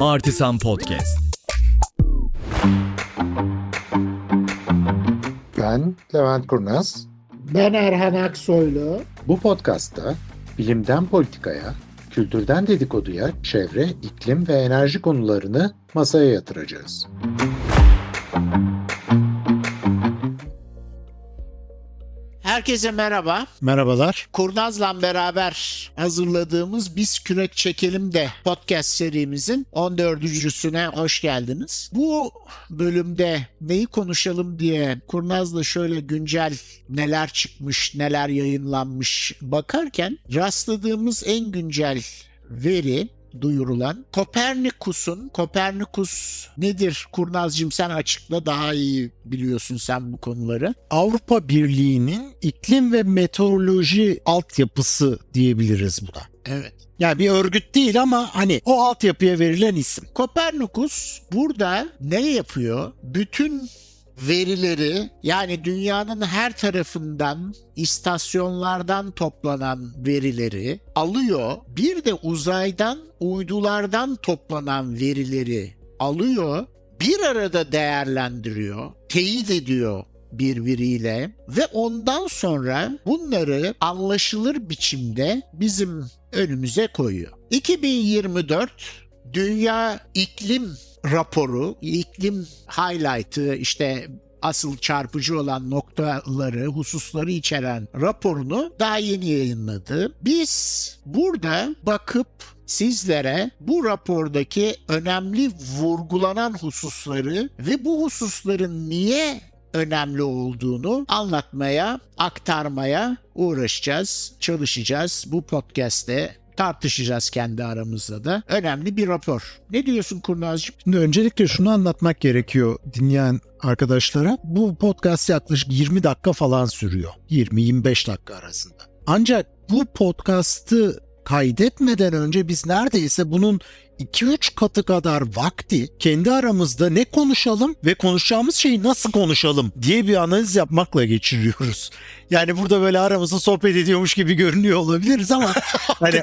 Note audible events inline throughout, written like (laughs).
Artisan Podcast. Ben Levent Kurnaz. Ben Erhan Aksoylu. Bu podcastta bilimden politikaya, kültürden dedikoduya, çevre, iklim ve enerji konularını masaya yatıracağız. Herkese merhaba. Merhabalar. Kurnaz'la beraber hazırladığımız Biz Kürek Çekelim de podcast serimizin 14.süne hoş geldiniz. Bu bölümde neyi konuşalım diye Kurnaz'la şöyle güncel neler çıkmış, neler yayınlanmış bakarken rastladığımız en güncel veri duyurulan Kopernikus'un Kopernikus nedir Kurnazcığım sen açıkla daha iyi biliyorsun sen bu konuları. Avrupa Birliği'nin iklim ve meteoroloji altyapısı diyebiliriz buna. Evet. Yani bir örgüt değil ama hani o altyapıya verilen isim. Kopernikus burada ne yapıyor? Bütün verileri yani dünyanın her tarafından istasyonlardan toplanan verileri alıyor. Bir de uzaydan uydulardan toplanan verileri alıyor. Bir arada değerlendiriyor, teyit ediyor birbiriyle ve ondan sonra bunları anlaşılır biçimde bizim önümüze koyuyor. 2024 Dünya İklim raporu, iklim highlight'ı işte asıl çarpıcı olan noktaları, hususları içeren raporunu daha yeni yayınladı. Biz burada bakıp sizlere bu rapordaki önemli vurgulanan hususları ve bu hususların niye önemli olduğunu anlatmaya, aktarmaya uğraşacağız, çalışacağız bu podcast'te tartışacağız kendi aramızda da. Önemli bir rapor. Ne diyorsun Kurnazcığım? Şimdi öncelikle şunu anlatmak gerekiyor dinleyen arkadaşlara. Bu podcast yaklaşık 20 dakika falan sürüyor. 20-25 dakika arasında. Ancak bu podcast'ı kaydetmeden önce biz neredeyse bunun 2-3 katı kadar vakti kendi aramızda ne konuşalım ve konuşacağımız şeyi nasıl konuşalım diye bir analiz yapmakla geçiriyoruz. Yani burada böyle aramızda sohbet ediyormuş gibi görünüyor olabiliriz ama (laughs) hani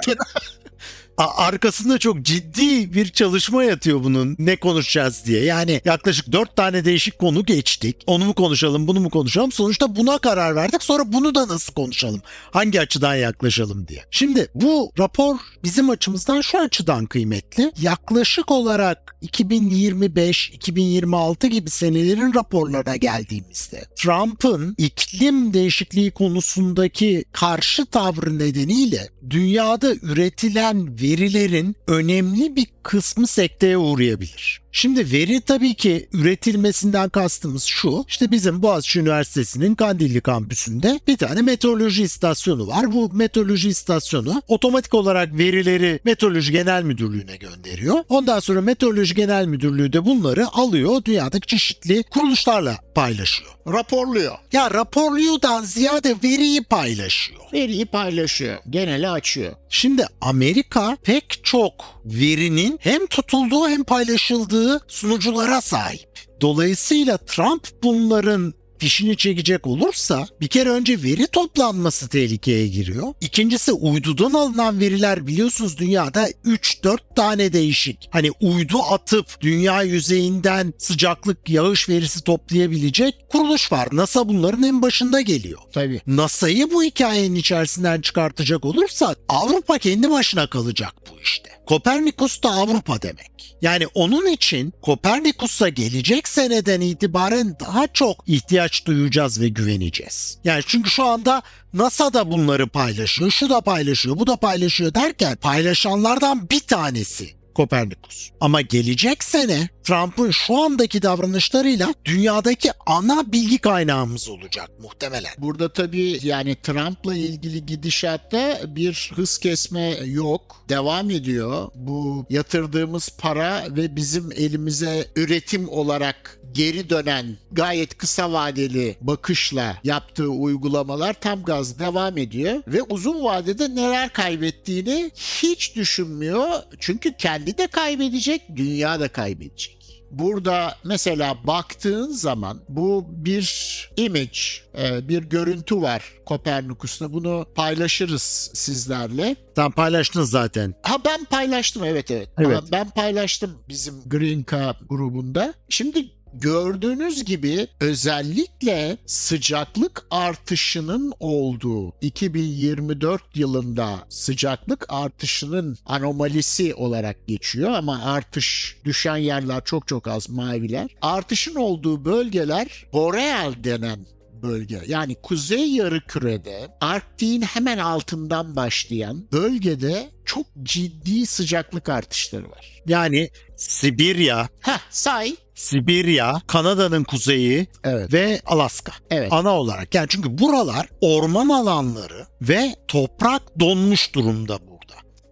arkasında çok ciddi bir çalışma yatıyor bunun ne konuşacağız diye. Yani yaklaşık dört tane değişik konu geçtik. Onu mu konuşalım, bunu mu konuşalım? Sonuçta buna karar verdik. Sonra bunu da nasıl konuşalım? Hangi açıdan yaklaşalım diye. Şimdi bu rapor bizim açımızdan şu açıdan kıymetli. Yaklaşık olarak 2025-2026 gibi senelerin raporlarına geldiğimizde Trump'ın iklim değişikliği konusundaki karşı tavrı nedeniyle dünyada üretilen verilerin önemli bir kısmı sekteye uğrayabilir. Şimdi veri tabii ki üretilmesinden kastımız şu. İşte bizim Boğaziçi Üniversitesi'nin Kandilli kampüsünde bir tane meteoroloji istasyonu var. Bu meteoroloji istasyonu otomatik olarak verileri Meteoroloji Genel Müdürlüğü'ne gönderiyor. Ondan sonra Meteoroloji Genel Müdürlüğü de bunları alıyor dünyadaki çeşitli kuruluşlarla paylaşıyor. Raporluyor. Ya raporluyordan ziyade veriyi paylaşıyor. Veriyi paylaşıyor. Genele açıyor. Şimdi Amerika pek çok verinin hem tutulduğu hem paylaşıldığı sunuculara sahip. Dolayısıyla Trump bunların fişini çekecek olursa bir kere önce veri toplanması tehlikeye giriyor. İkincisi uydudan alınan veriler biliyorsunuz dünyada 3-4 tane değişik. Hani uydu atıp dünya yüzeyinden sıcaklık yağış verisi toplayabilecek kuruluş var. NASA bunların en başında geliyor. Tabii. NASA'yı bu hikayenin içerisinden çıkartacak olursak Avrupa kendi başına kalacak bu işte. Kopernikus da Avrupa demek. Yani onun için Kopernikus'a gelecek seneden itibaren daha çok ihtiyaç duyacağız ve güveneceğiz. Yani çünkü şu anda NASA da bunları paylaşıyor, şu da paylaşıyor, bu da paylaşıyor derken paylaşanlardan bir tanesi Kopernikus. Ama gelecek sene Trump'ın şu andaki davranışlarıyla dünyadaki ana bilgi kaynağımız olacak muhtemelen. Burada tabii yani Trump'la ilgili gidişatta bir hız kesme yok. Devam ediyor. Bu yatırdığımız para ve bizim elimize üretim olarak geri dönen gayet kısa vadeli bakışla yaptığı uygulamalar tam gaz devam ediyor ve uzun vadede neler kaybettiğini hiç düşünmüyor. Çünkü kendi de kaybedecek, dünya da kaybedecek. Burada mesela baktığın zaman bu bir image, e, bir görüntü var Kopernikus'ta. Bunu paylaşırız sizlerle. Sen paylaştın zaten. Ha ben paylaştım evet evet. Evet. Ben paylaştım bizim Green Cup grubunda. Şimdi gördüğünüz gibi özellikle sıcaklık artışının olduğu 2024 yılında sıcaklık artışının anomalisi olarak geçiyor ama artış düşen yerler çok çok az maviler. Artışın olduğu bölgeler boreal denen bölge. Yani kuzey yarı kürede Arktik'in hemen altından başlayan bölgede çok ciddi sıcaklık artışları var. Yani Sibirya, Heh say. Sibirya, Kanada'nın kuzeyi Evet. ve Alaska. Evet. Ana olarak. Yani çünkü buralar orman alanları ve toprak donmuş durumda burada.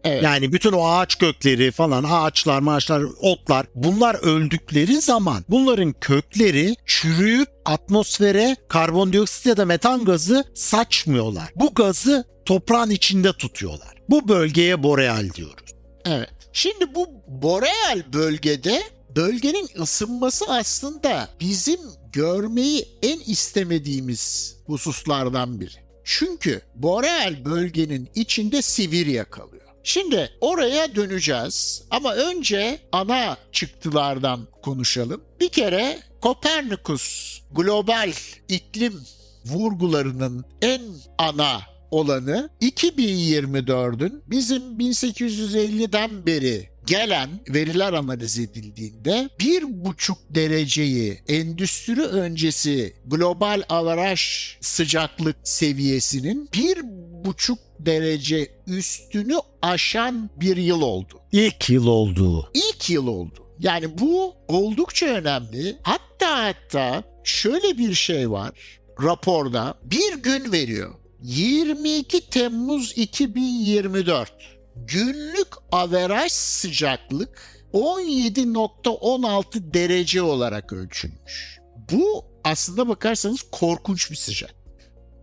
Evet. Yani bütün o ağaç kökleri falan ağaçlar, maaşlar, otlar bunlar öldükleri zaman bunların kökleri çürüyüp atmosfere karbondioksit ya da metan gazı saçmıyorlar. Bu gazı toprağın içinde tutuyorlar. Bu bölgeye boreal diyoruz. Evet. Şimdi bu boreal bölgede bölgenin ısınması aslında bizim görmeyi en istemediğimiz hususlardan biri. Çünkü boreal bölgenin içinde Sibirya kalıyor. Şimdi oraya döneceğiz ama önce ana çıktılardan konuşalım. Bir kere Kopernikus global iklim vurgularının en ana olanı 2024'ün bizim 1850'den beri gelen veriler analiz edildiğinde bir buçuk dereceyi endüstri öncesi global avaraj sıcaklık seviyesinin bir buçuk derece üstünü aşan bir yıl oldu. İlk yıl olduğu. İlk yıl oldu. Yani bu oldukça önemli. Hatta hatta şöyle bir şey var raporda bir gün veriyor. 22 Temmuz 2024 günlük averaj sıcaklık 17.16 derece olarak ölçülmüş. Bu aslında bakarsanız korkunç bir sıcak.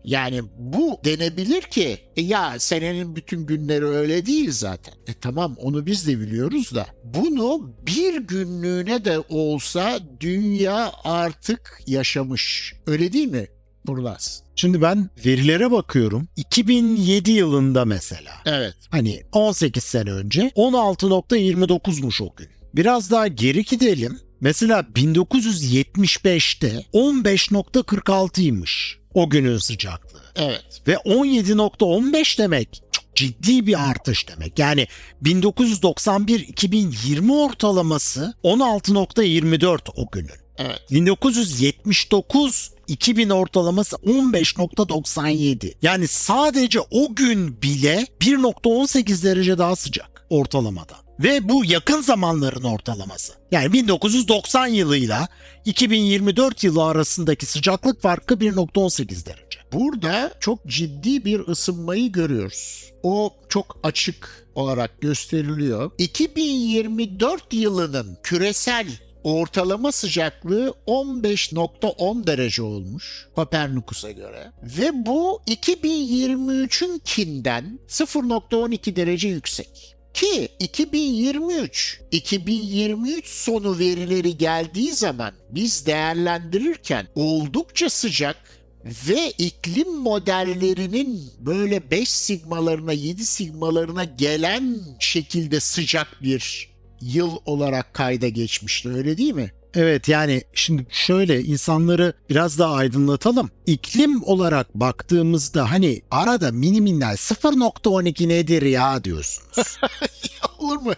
Yani bu denebilir ki e ya senenin bütün günleri öyle değil zaten. E tamam onu biz de biliyoruz da bunu bir günlüğüne de olsa dünya artık yaşamış. Öyle değil mi Burlas? Şimdi ben verilere bakıyorum. 2007 yılında mesela. Evet. Hani 18 sene önce 16.29'muş o gün. Biraz daha geri gidelim. Mesela 1975'te 15.46'ymış o günün sıcaklığı. Evet. Ve 17.15 demek çok ciddi bir artış demek. Yani 1991-2020 ortalaması 16.24 o günün. Evet. 1979 2000 ortalaması 15.97. Yani sadece o gün bile 1.18 derece daha sıcak ortalamada. Ve bu yakın zamanların ortalaması. Yani 1990 yılıyla 2024 yılı arasındaki sıcaklık farkı 1.18 derece. Burada çok ciddi bir ısınmayı görüyoruz. O çok açık olarak gösteriliyor. 2024 yılının küresel ortalama sıcaklığı 15.10 derece olmuş Kopernikus'a göre. Ve bu 2023'ünkinden 0.12 derece yüksek. Ki 2023, 2023 sonu verileri geldiği zaman biz değerlendirirken oldukça sıcak ve iklim modellerinin böyle 5 sigmalarına 7 sigmalarına gelen şekilde sıcak bir yıl olarak kayda geçmişti öyle değil mi? Evet yani şimdi şöyle insanları biraz daha aydınlatalım. İklim olarak baktığımızda hani arada mini minler 0.12 nedir ya diyorsunuz. (laughs) Olur mu?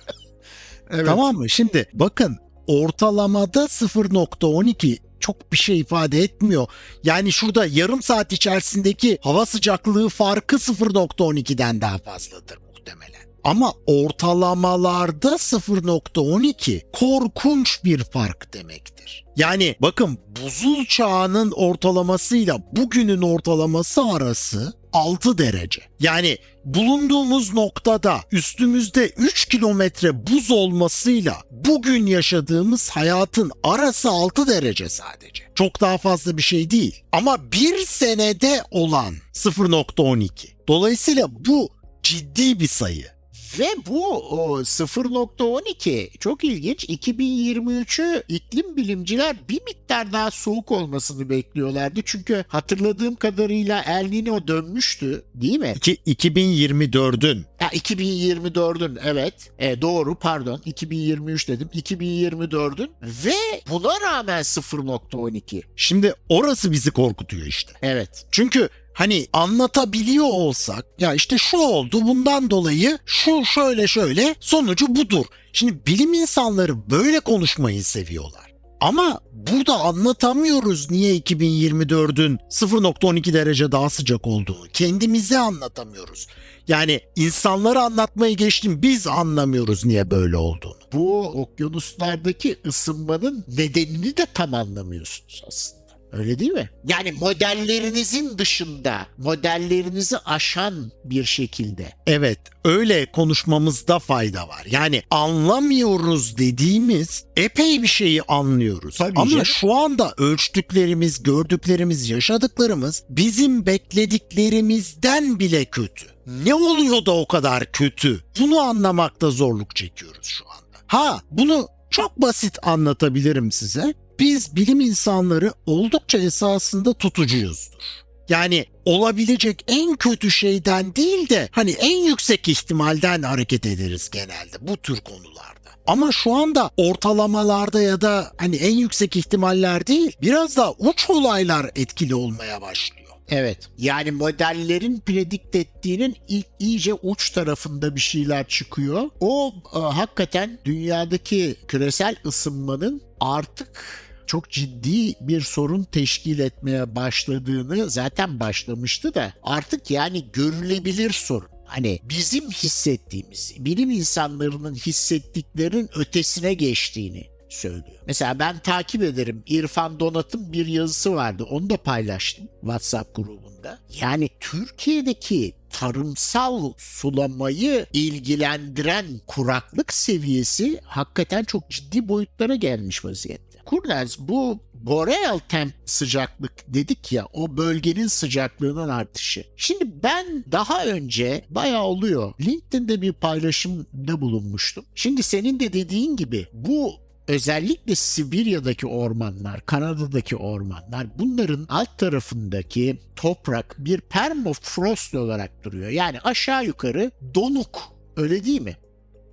evet. Tamam mı? Şimdi bakın ortalamada 0.12 çok bir şey ifade etmiyor. Yani şurada yarım saat içerisindeki hava sıcaklığı farkı 0.12'den daha fazladır muhtemelen. Ama ortalamalarda 0.12 korkunç bir fark demektir. Yani bakın buzul çağının ortalamasıyla bugünün ortalaması arası 6 derece. Yani bulunduğumuz noktada üstümüzde 3 kilometre buz olmasıyla bugün yaşadığımız hayatın arası 6 derece sadece. Çok daha fazla bir şey değil. Ama bir senede olan 0.12. Dolayısıyla bu ciddi bir sayı. Ve bu o 0.12 çok ilginç. 2023'ü iklim bilimciler bir miktar daha soğuk olmasını bekliyorlardı. Çünkü hatırladığım kadarıyla El Nino dönmüştü değil mi? İki- 2024'ün Ha, 2024'ün evet E, doğru pardon 2023 dedim 2024'ün ve buna rağmen 0.12 Şimdi orası bizi korkutuyor işte. evet Çünkü hani anlatabiliyor olsak ya işte şu oldu bundan dolayı şu şöyle şöyle sonucu budur. Şimdi bilim insanları böyle konuşmayı seviyorlar. Ama burada anlatamıyoruz niye 2024'ün 0.12 derece daha sıcak olduğunu. Kendimize anlatamıyoruz. Yani insanlara anlatmayı geçtim biz anlamıyoruz niye böyle olduğunu. bu okyanuslardaki ısınmanın nedenini de tam anlamıyorsunuz aslında. Öyle değil mi? Yani modellerinizin dışında, modellerinizi aşan bir şekilde. Evet, öyle konuşmamızda fayda var. Yani anlamıyoruz dediğimiz epey bir şeyi anlıyoruz. Tabii Ama canım. şu anda ölçtüklerimiz, gördüklerimiz, yaşadıklarımız bizim beklediklerimizden bile kötü. Ne oluyor da o kadar kötü? Bunu anlamakta zorluk çekiyoruz şu anda. Ha, bunu çok basit anlatabilirim size. Biz bilim insanları oldukça esasında tutucuyuzdur. Yani olabilecek en kötü şeyden değil de hani en yüksek ihtimalden hareket ederiz genelde bu tür konularda. Ama şu anda ortalamalarda ya da hani en yüksek ihtimaller değil biraz daha uç olaylar etkili olmaya başlıyor. Evet. Yani modellerin predikt ettiğinin ilk iyice uç tarafında bir şeyler çıkıyor. O e, hakikaten dünyadaki küresel ısınmanın artık çok ciddi bir sorun teşkil etmeye başladığını zaten başlamıştı da artık yani görülebilir sorun. Hani bizim hissettiğimiz, bilim insanlarının hissettiklerinin ötesine geçtiğini söylüyor. Mesela ben takip ederim. İrfan Donat'ın bir yazısı vardı. Onu da paylaştım WhatsApp grubunda. Yani Türkiye'deki tarımsal sulamayı ilgilendiren kuraklık seviyesi hakikaten çok ciddi boyutlara gelmiş vaziyette. Kurnaz bu boreal temp sıcaklık dedik ya o bölgenin sıcaklığının artışı. Şimdi ben daha önce bayağı oluyor. LinkedIn'de bir paylaşımda bulunmuştum. Şimdi senin de dediğin gibi bu özellikle Sibirya'daki ormanlar, Kanada'daki ormanlar bunların alt tarafındaki toprak bir permafrost olarak duruyor. Yani aşağı yukarı donuk. Öyle değil mi?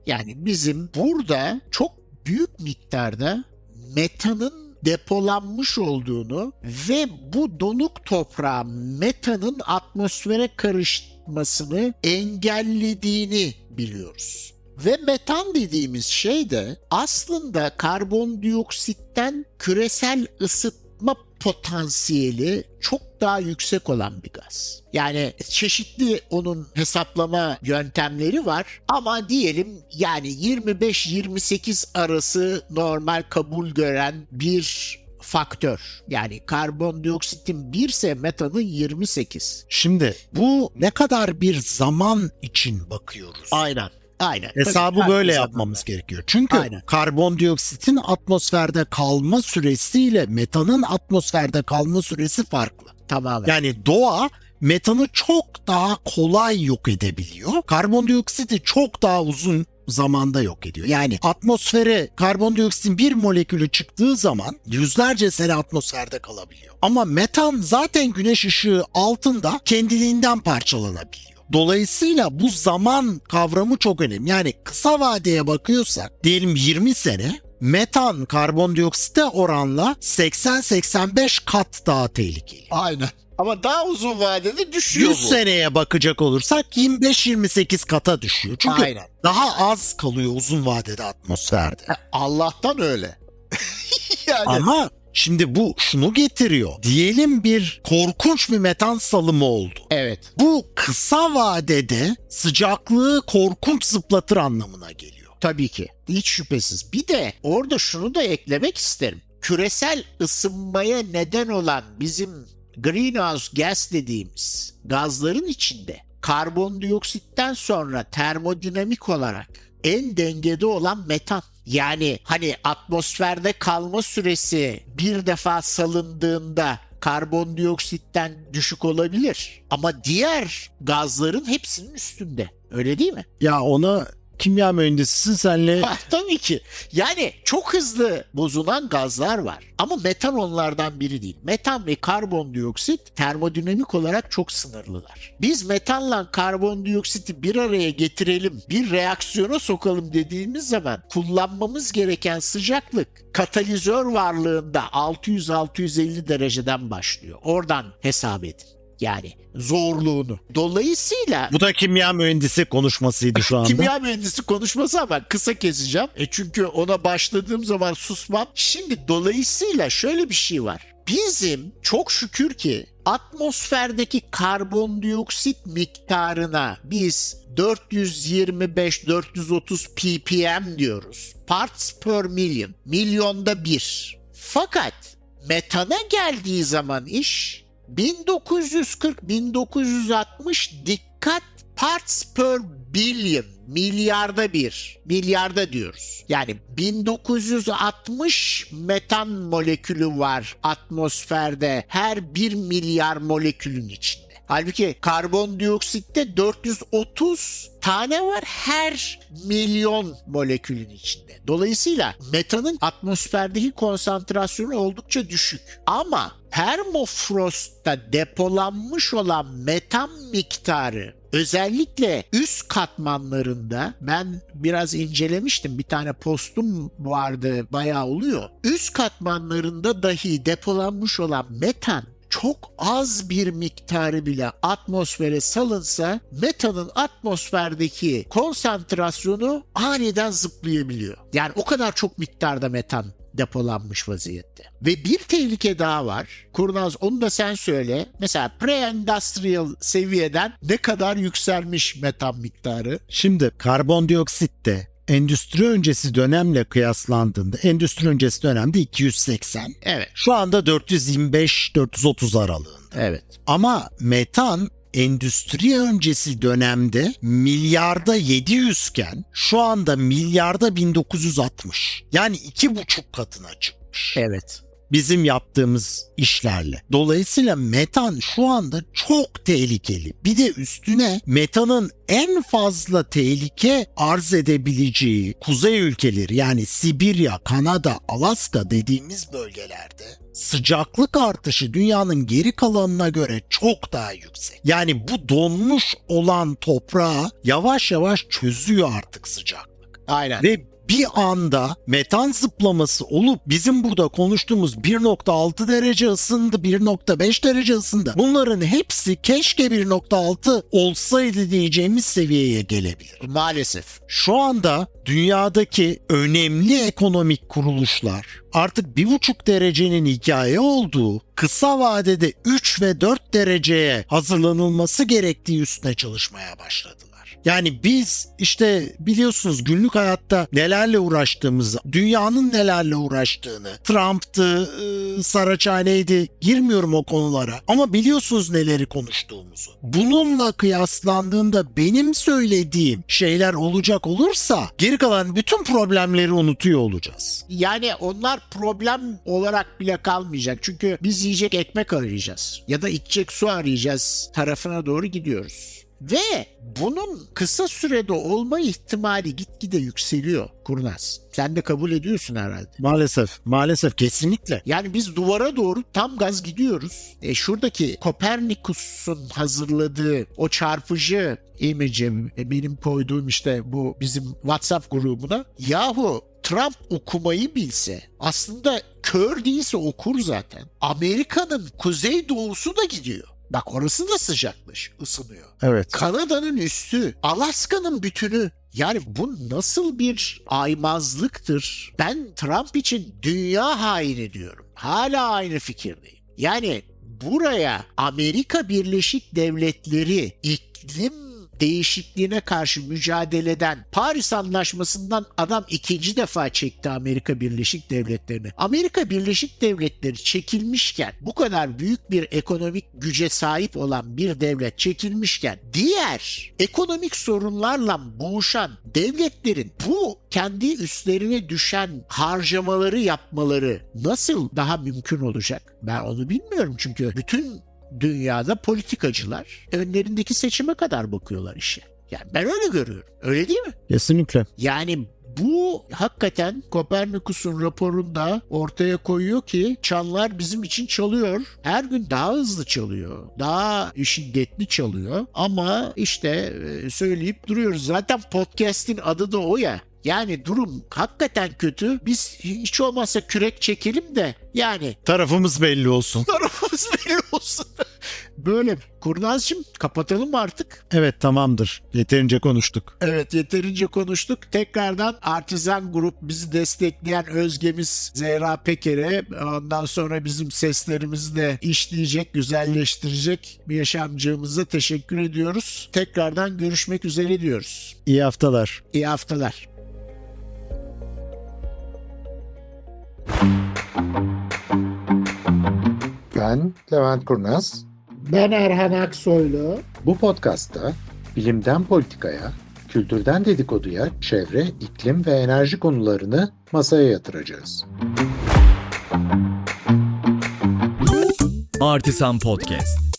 Yani bizim burada çok büyük miktarda metanın depolanmış olduğunu ve bu donuk toprağın metanın atmosfere karışmasını engellediğini biliyoruz. Ve metan dediğimiz şey de aslında karbondioksitten küresel ısıtma potansiyeli çok daha yüksek olan bir gaz. Yani çeşitli onun hesaplama yöntemleri var ama diyelim yani 25-28 arası normal kabul gören bir faktör. Yani karbondioksitin 1 ise metanın 28. Şimdi bu ne kadar bir zaman için bakıyoruz. Aynen. Aynen. Hesabı Tabii, böyle yapmamız gerekiyor. Çünkü Aynen. karbondioksitin atmosferde kalma süresiyle metanın atmosferde kalma süresi farklı. Tamamen. Yani doğa metanı çok daha kolay yok edebiliyor. Karbondioksiti çok daha uzun zamanda yok ediyor. Yani atmosfere karbondioksitin bir molekülü çıktığı zaman yüzlerce sene atmosferde kalabiliyor. Ama metan zaten güneş ışığı altında kendiliğinden parçalanabiliyor. Dolayısıyla bu zaman kavramı çok önemli. Yani kısa vadeye bakıyorsak diyelim 20 sene metan karbondioksite oranla 80-85 kat daha tehlikeli. Aynen. Ama daha uzun vadede düşüyor 100 bu. seneye bakacak olursak 25-28 kata düşüyor. Çünkü Aynen. daha az kalıyor uzun vadede atmosferde. Allah'tan öyle. (laughs) yani Ama şimdi bu şunu getiriyor. Diyelim bir korkunç bir metan salımı oldu. evet. Bu kısa vadede sıcaklığı korkunç zıplatır anlamına geliyor. Tabii ki. Hiç şüphesiz. Bir de orada şunu da eklemek isterim. Küresel ısınmaya neden olan bizim greenhouse gas dediğimiz gazların içinde karbondioksitten sonra termodinamik olarak en dengede olan metan. Yani hani atmosferde kalma süresi bir defa salındığında karbondioksitten düşük olabilir. Ama diğer gazların hepsinin üstünde. Öyle değil mi? Ya ona kimya mühendisisin senle Ha, (laughs) tabii ki. Yani çok hızlı bozulan gazlar var. Ama metan onlardan biri değil. Metan ve karbondioksit termodinamik olarak çok sınırlılar. Biz metanla karbondioksiti bir araya getirelim, bir reaksiyona sokalım dediğimiz zaman kullanmamız gereken sıcaklık katalizör varlığında 600-650 dereceden başlıyor. Oradan hesap edin. Yani zorluğunu. Dolayısıyla bu da kimya mühendisi konuşmasıydı şu anda. Kimya mühendisi konuşması ama kısa keseceğim. E çünkü ona başladığım zaman susmam. Şimdi dolayısıyla şöyle bir şey var. Bizim çok şükür ki atmosferdeki karbondioksit miktarına biz 425-430 ppm diyoruz. Parts per million. Milyonda bir. Fakat metana geldiği zaman iş 1940-1960 dikkat parts per billion milyarda bir milyarda diyoruz. Yani 1960 metan molekülü var atmosferde her bir milyar molekülün içinde. Halbuki karbondioksitte 430 tane var her milyon molekülün içinde. Dolayısıyla metanın atmosferdeki konsantrasyonu oldukça düşük. Ama permafrostta depolanmış olan metan miktarı özellikle üst katmanlarında ben biraz incelemiştim bir tane postum vardı bayağı oluyor. Üst katmanlarında dahi depolanmış olan metan çok az bir miktarı bile atmosfere salınsa metanın atmosferdeki konsantrasyonu aniden zıplayabiliyor. Yani o kadar çok miktarda metan depolanmış vaziyette. Ve bir tehlike daha var. Kurnaz onu da sen söyle. Mesela pre-industrial seviyeden ne kadar yükselmiş metan miktarı? Şimdi karbondioksit de endüstri öncesi dönemle kıyaslandığında endüstri öncesi dönemde 280. Evet. Şu anda 425-430 aralığında. Evet. Ama metan endüstri öncesi dönemde milyarda 700 iken şu anda milyarda 1960. Yani iki buçuk katına çıkmış. Evet. bizim yaptığımız işlerle. Dolayısıyla metan şu anda çok tehlikeli. Bir de üstüne metanın en fazla tehlike arz edebileceği kuzey ülkeleri yani Sibirya, Kanada, Alaska dediğimiz bölgelerde sıcaklık artışı dünyanın geri kalanına göre çok daha yüksek. Yani bu donmuş olan toprağı yavaş yavaş çözüyor artık sıcaklık. Aynen. Ve bir anda metan zıplaması olup bizim burada konuştuğumuz 1.6 derece ısındı, 1.5 derece ısındı. Bunların hepsi keşke 1.6 olsaydı diyeceğimiz seviyeye gelebilir. Maalesef. Şu anda dünyadaki önemli ekonomik kuruluşlar artık 1.5 derecenin hikaye olduğu kısa vadede 3 ve 4 dereceye hazırlanılması gerektiği üstüne çalışmaya başladılar. Yani biz işte biliyorsunuz günlük hayatta nelerle uğraştığımızı, dünyanın nelerle uğraştığını, Trump'tı, ıı, Saraçhane'ydi girmiyorum o konulara ama biliyorsunuz neleri konuştuğumuzu. Bununla kıyaslandığında benim söylediğim şeyler olacak olursa geri kalan bütün problemleri unutuyor olacağız. Yani onlar problem olarak bile kalmayacak. Çünkü biz yiyecek ekmek arayacağız. Ya da içecek su arayacağız tarafına doğru gidiyoruz. Ve bunun kısa sürede olma ihtimali gitgide yükseliyor Kurnaz. Sen de kabul ediyorsun herhalde. Maalesef, maalesef kesinlikle. Yani biz duvara doğru tam gaz gidiyoruz. E şuradaki Kopernikus'un hazırladığı o çarpıcı imajım e, benim koyduğum işte bu bizim WhatsApp grubuna. Yahu Trump okumayı bilse aslında kör değilse okur zaten. Amerika'nın kuzey doğusu da gidiyor. Bak orası da sıcakmış, ısınıyor. Evet. Kanada'nın üstü, Alaska'nın bütünü. Yani bu nasıl bir aymazlıktır? Ben Trump için dünya haini diyorum. Hala aynı fikirdeyim. Yani buraya Amerika Birleşik Devletleri iklim değişikliğine karşı mücadeleden Paris Anlaşması'ndan adam ikinci defa çekti Amerika Birleşik Devletleri'ni. Amerika Birleşik Devletleri çekilmişken bu kadar büyük bir ekonomik güce sahip olan bir devlet çekilmişken diğer ekonomik sorunlarla boğuşan devletlerin bu kendi üstlerine düşen harcamaları yapmaları nasıl daha mümkün olacak? Ben onu bilmiyorum çünkü bütün dünyada politikacılar önlerindeki seçime kadar bakıyorlar işe. Yani ben öyle görüyorum. Öyle değil mi? Kesinlikle. Yani bu hakikaten Kopernikus'un raporunda ortaya koyuyor ki çanlar bizim için çalıyor. Her gün daha hızlı çalıyor. Daha şiddetli çalıyor. Ama işte e, söyleyip duruyoruz. Zaten podcast'in adı da o ya. Yani durum hakikaten kötü. Biz hiç olmazsa kürek çekelim de yani Tarafımız belli olsun. (laughs) tarafımız belli olsun. (laughs) Böyle. Kurnazcığım kapatalım mı artık? Evet tamamdır. Yeterince konuştuk. Evet yeterince konuştuk. Tekrardan Artizan Grup bizi destekleyen Özgemiz Zehra Peker'e ondan sonra bizim seslerimizi de işleyecek, güzelleştirecek bir yaşamcığımıza teşekkür ediyoruz. Tekrardan görüşmek üzere diyoruz. İyi haftalar. İyi haftalar. Ben Levent Kurnaz. Ben Erhan Aksoylu. Bu podcast'ta bilimden politikaya, kültürden dedikoduya, çevre, iklim ve enerji konularını masaya yatıracağız. Artisan Podcast.